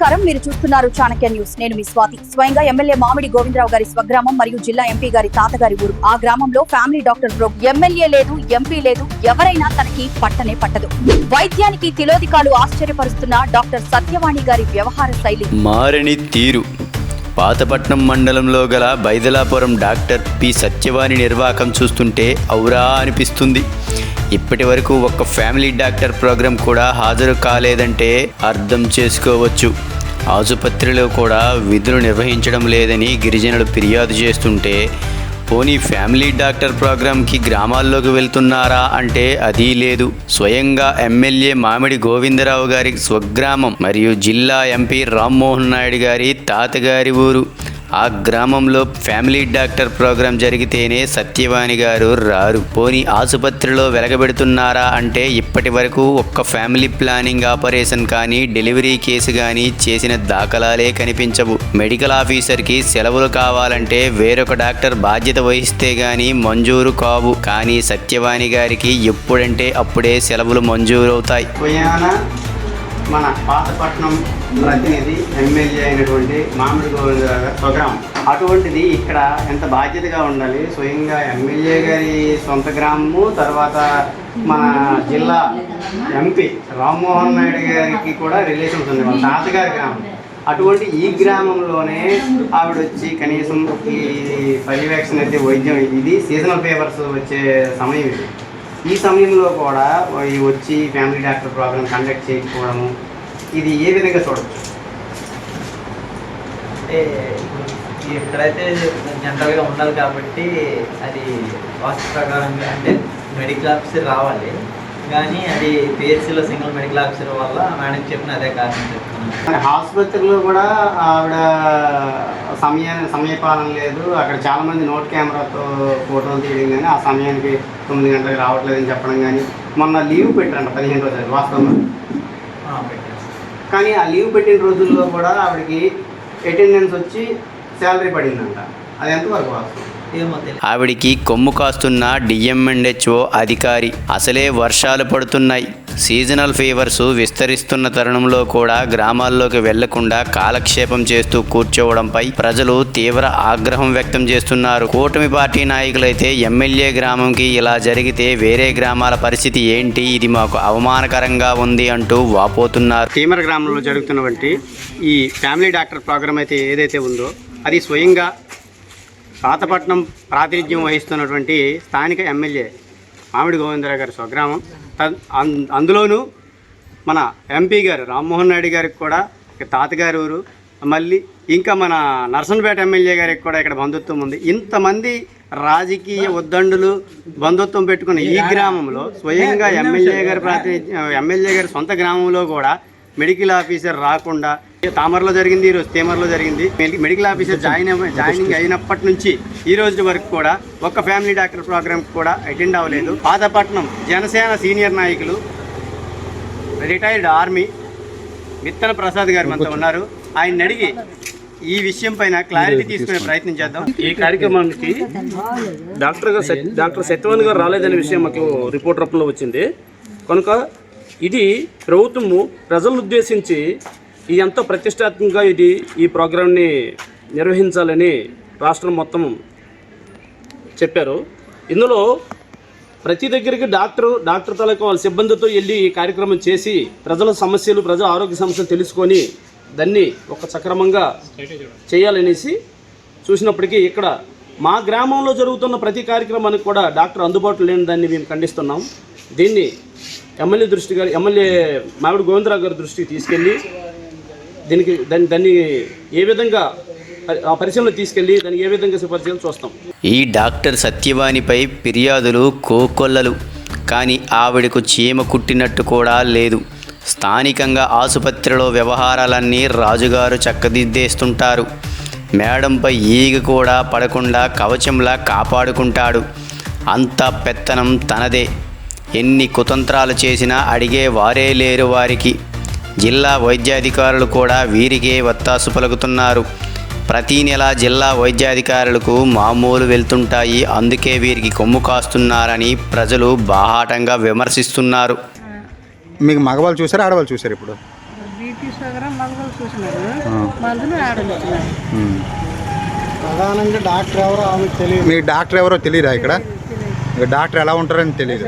నమస్కారం. మీరు చూస్తున్నారు చాణక్య న్యూస్. నేను మీ స్వాతి. స్వయంగా ఎమ్మెల్యే మామిడి గోవిందరావు గారి స్వగ్రామం మరియు జిల్లా ఎంపీ గారి తాతగారి ఊరు. ఆ గ్రామంలో ఫ్యామిలీ డాక్టర్ ప్రోగ్ ఎమ్మెల్యే లేదు ఎంపీ లేదు ఎవరైనా తనకి పట్టనే పట్టదు. వైద్యానికి తిలోదికాలు ఆశ్చర్యపరుస్తున్న డాక్టర్ సత్యవాణి గారి వ్యవహార శైలి. మారని తీరు. పాతపట్నం మండలంలో గల బైదలాపురం డాక్టర్ పి సత్యవాణి నిర్వాకం చూస్తుంటే ఔరా అనిపిస్తుంది. ఇప్పటి వరకు ఒక్క ఫ్యామిలీ డాక్టర్ ప్రోగ్రాం కూడా హాజరు కాలేదంటే అర్థం చేసుకోవచ్చు. ఆసుపత్రిలో కూడా విధులు నిర్వహించడం లేదని గిరిజనులు ఫిర్యాదు చేస్తుంటే పోనీ ఫ్యామిలీ డాక్టర్ ప్రోగ్రాంకి గ్రామాల్లోకి వెళ్తున్నారా అంటే అది లేదు. స్వయంగా ఎమ్మెల్యే మామిడి గోవిందరావు గారి స్వగ్రామం మరియు జిల్లా ఎంపీ రామ్మోహన్ నాయుడు గారి తాతగారి ఊరు. ఆ గ్రామంలో ఫ్యామిలీ డాక్టర్ ప్రోగ్రాం జరిగితేనే సత్యవాణి గారు రారు. పోనీ ఆసుపత్రిలో వెలగబెడుతున్నారా అంటే ఇప్పటి వరకు ఒక్క ఫ్యామిలీ ప్లానింగ్ ఆపరేషన్ కానీ డెలివరీ కేసు కానీ చేసిన దాఖలాలే కనిపించవు. మెడికల్ ఆఫీసర్కి సెలవులు కావాలంటే వేరొక డాక్టర్ బాధ్యత వహిస్తే గానీ మంజూరు కావు. కానీ సత్యవాణి గారికి ఎప్పుడంటే అప్పుడే సెలవులు మంజూరవుతాయి. మన పాతపట్నం ప్రతినిధి ఎమ్మెల్యే అయినటువంటి మామిడి గోవింద స్వగ్రామం. అటువంటిది ఇక్కడ ఎంత బాధ్యతగా ఉండాలి? స్వయంగా ఎమ్మెల్యే గారి సొంత గ్రామము తర్వాత మన జిల్లా ఎంపీ రామ్మోహన్ నాయుడు గారికి కూడా రిలేషన్స్ ఉంది వాళ్ళ తాతగారి గ్రామం. అటువంటి ఈ గ్రామంలోనే ఆవిడ వచ్చి కనీసం ఈ పర్యవేక్షణ అయితే వైద్యం ఇది సీజనల్ పేపర్స్ వచ్చే సమయం ఇది. ఈ సమయంలో కూడా ఈ వచ్చి ఫ్యామిలీ డాక్టర్ ప్రోగ్రామ్ కండక్ట్ చేయకపోవడము ఇది ఏ విధంగా చూడవచ్చు అంటే ఎక్కడైతే జనరల్గా ఉండాలి కాబట్టి అది వాస్తు ప్రకారంగా అంటే మెడికల్ ఆఫీసర్ రావాలి. కానీ అది పిహెచ్సిలో సింగిల్ మెడికల్ ఆఫీసర్ వల్ల మేడం చెప్పిన అదే కారణం చెప్తున్నాను. ఆసుపత్రిలో కూడా ఆవిడ సమయ సమయపాలన లేదు. అక్కడ చాలా మంది నోట్ కెమెరాతో ఫోటోలు తీయడం కానీ ఆ సమయానికి తొమ్మిది గంటలకు రావట్లేదని చెప్పడం కానీ మొన్న లీవ్ పెట్టారంట పదిహేను రోజులు వాస్తవంగా. కానీ ఆ లీవ్ పెట్టిన రోజుల్లో కూడా ఆవిడకి అటెండెన్స్ వచ్చి శాలరీ పడిందంట. అది ఎంతవరకు వాస్తవం? ఏమో తెలియదు ఆవిడికి కొమ్ము కాస్తున్న డిఎంఎండ్హెచ్ఓ అధికారి. అసలే వర్షాలు పడుతున్నాయి. సీజనల్ ఫీవర్స్ విస్తరిస్తున్న తరుణంలో కూడా గ్రామాల్లోకి వెళ్ళకుండా కాలక్షేపం చేస్తూ కూర్చోవడంపై ప్రజలు తీవ్ర ఆగ్రహం వ్యక్తం చేస్తున్నారు. కూటమి పార్టీ నాయకులైతే ఎమ్మెల్యే గ్రామంకి ఇలా జరిగితే వేరే గ్రామాల పరిస్థితి ఏంటి? ఇది మాకు అవమానకరంగా ఉంది అంటూ వాపోతున్నారు. తీమర గ్రామంలో జరుగుతున్నటువంటి ఈ ఫ్యామిలీ డాక్టర్ ప్రోగ్రామ్ అయితే ఏదైతే ఉందో అది స్వయంగా పాతపట్నం ప్రాతినిధ్యం వహిస్తున్నటువంటి స్థానిక ఎమ్మెల్యే మామిడి గోవిందరావు గారి స్వగ్రామం. అందులోనూ మన ఎంపీ గారు రామ్మోహన్ నాయుడు గారికి కూడా తాతగారి ఊరు మళ్ళీ ఇంకా మన నర్సన్పేట ఎమ్మెల్యే గారికి కూడా ఇక్కడ బంధుత్వం ఉంది. ఇంతమంది రాజకీయ ఉద్దండులు బంధుత్వం పెట్టుకున్న ఈ గ్రామంలో స్వయంగా ఎమ్మెల్యే గారి ప్రాతినిధ్యం ఎమ్మెల్యే గారి సొంత గ్రామంలో కూడా మెడికల్ ఆఫీసర్ రాకుండా తామరలో జరిగింది ఈరోజు తేమర్లో జరిగింది. మెడికల్ ఆఫీసర్ జాయిన్ జాయినింగ్ అయినప్పటి నుంచి ఈ రోజు వరకు కూడా ఒక్క ఫ్యామిలీ డాక్టర్ ప్రోగ్రామ్ కూడా అటెండ్ అవ్వలేదు. పాతపట్నం జనసేన సీనియర్ నాయకులు రిటైర్డ్ ఆర్మీ మిత్తల ప్రసాద్ గారు మనతో ఉన్నారు. ఆయన అడిగి ఈ విషయం పైన క్లారిటీ తీసుకునే ప్రయత్నం చేద్దాం. ఈ కార్యక్రమానికి డాక్టర్ గారు డాక్టర్ సత్యవాన్ గారు రాలేదనే విషయం మాకు రిపోర్ట్ రూపంలో వచ్చింది. కనుక ఇది ప్రభుత్వము ప్రజలను ఉద్దేశించి ఈ ఎంతో ప్రతిష్టాత్మకంగా ఇది ఈ ప్రోగ్రాంని నిర్వహించాలని రాష్ట్రం మొత్తం చెప్పారు. ఇందులో ప్రతి దగ్గరికి డాక్టర్ డాక్టర్ తాలూకా వాళ్ళ సిబ్బందితో వెళ్ళి ఈ కార్యక్రమం చేసి ప్రజల సమస్యలు ప్రజల ఆరోగ్య సమస్యలు తెలుసుకొని దాన్ని ఒక సక్రమంగా చేయాలనేసి చూసినప్పటికీ ఇక్కడ మా గ్రామంలో జరుగుతున్న ప్రతి కార్యక్రమానికి కూడా డాక్టర్ అందుబాటులో లేని దాన్ని మేము ఖండిస్తున్నాం. దీన్ని ఎమ్మెల్యే దృష్టి గారి ఎమ్మెల్యే మావిడి గోవిందరావు గారి దృష్టికి తీసుకెళ్ళి దీనికి దాన్ని దాన్ని ఏ విధంగా పరి- ఆ పరిశీలన తీసుకెళ్ళి దాన్ని ఏ విధంగా సిఫార్సు చూస్తాం? ఈ డాక్టర్ సత్యవాణిపై ఫిర్యాదులు కోకొల్లలు. కానీ ఆవిడకు చీమ కుట్టినట్టు కూడా లేదు. స్థానికంగా ఆసుపత్రిలో వ్యవహారాలన్నీ రాజుగారు చక్కదిద్దేస్తుంటారు. మేడంపై ఈగ కూడా పడకుండా కవచంలా కాపాడుకుంటాడు. అంత పెత్తనం తనదే. ఎన్ని కుతంత్రాలు చేసినా అడిగే వారే లేరు వారికి. జిల్లా వైద్యాధికారులు కూడా వీరికే వత్తాసు పలుకుతున్నారు. ప్రతి నెల జిల్లా వైద్యాధికారులకు మామూలు వెళ్తుంటాయి. అందుకే వీరికి కొమ్ము కాస్తున్నారని ప్రజలు బాహాటంగా విమర్శిస్తున్నారు. మీకు మగవాళ్ళు చూసారా ఆడవాళ్ళు చూసారు ఇప్పుడు? ప్రధానంగా డాక్టర్ ఎవరో తెలియదు. మీ డాక్టర్ ఎవరో తెలియదా ఇక్కడ? ఇక్కడ డాక్టర్ ఎలా ఉంటారని తెలియదు.